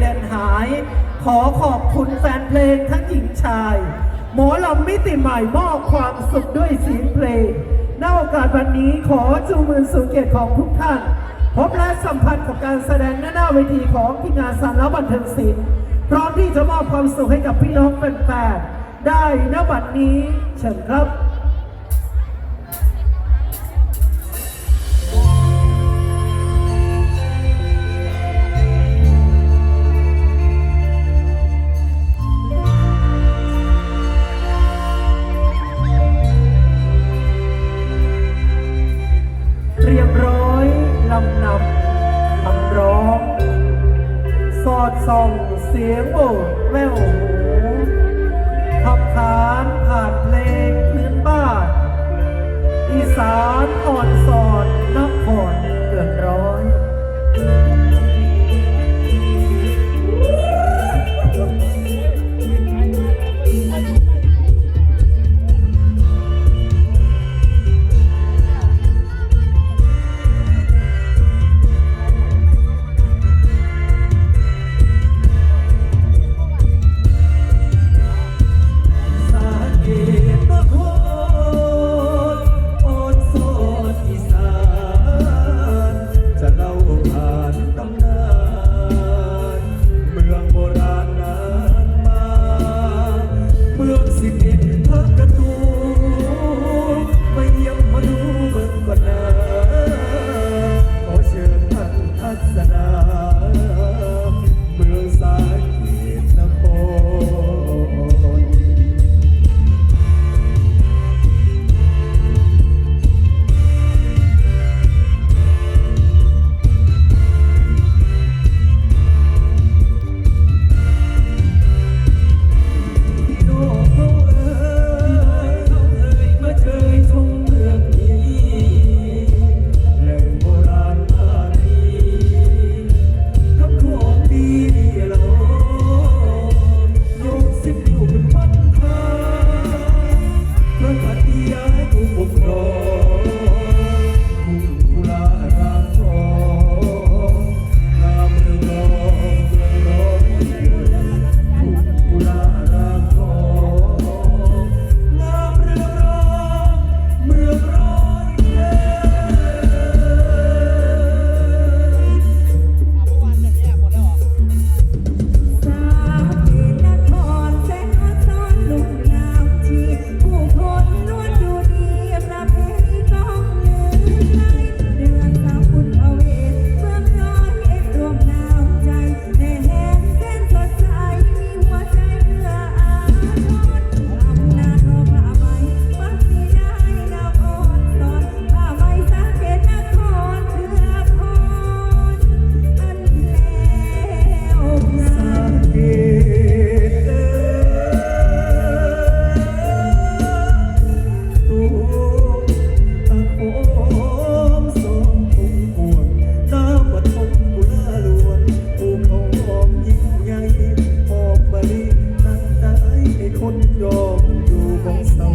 แดนหาย ขอขอบคุณแฟนเพลงทั้งหญิงชาย หมอลำมิติใหม่มอบความสุขด้วยเสียงเพลงณโอกาสวันนี้ขอจูมือสู่เกียรติของทุกท่าน พบและสัมพันธ์กับการแสดงหน้าหน้าเวทีของทีมงานสารบันเทิงศิลป์พร้อมที่จะมอบความสุขให้กับพี่น้องแฟนๆได้ณบัดนี้เชิญครับ เรียบร้อยลำนำคำร้อง สอดส่องเสียงโบดแววหูขับขานผ่านเพลงพื้นบ้าน อีสานอ่อนสอนนครเกินร้อย phút cho dù con sâu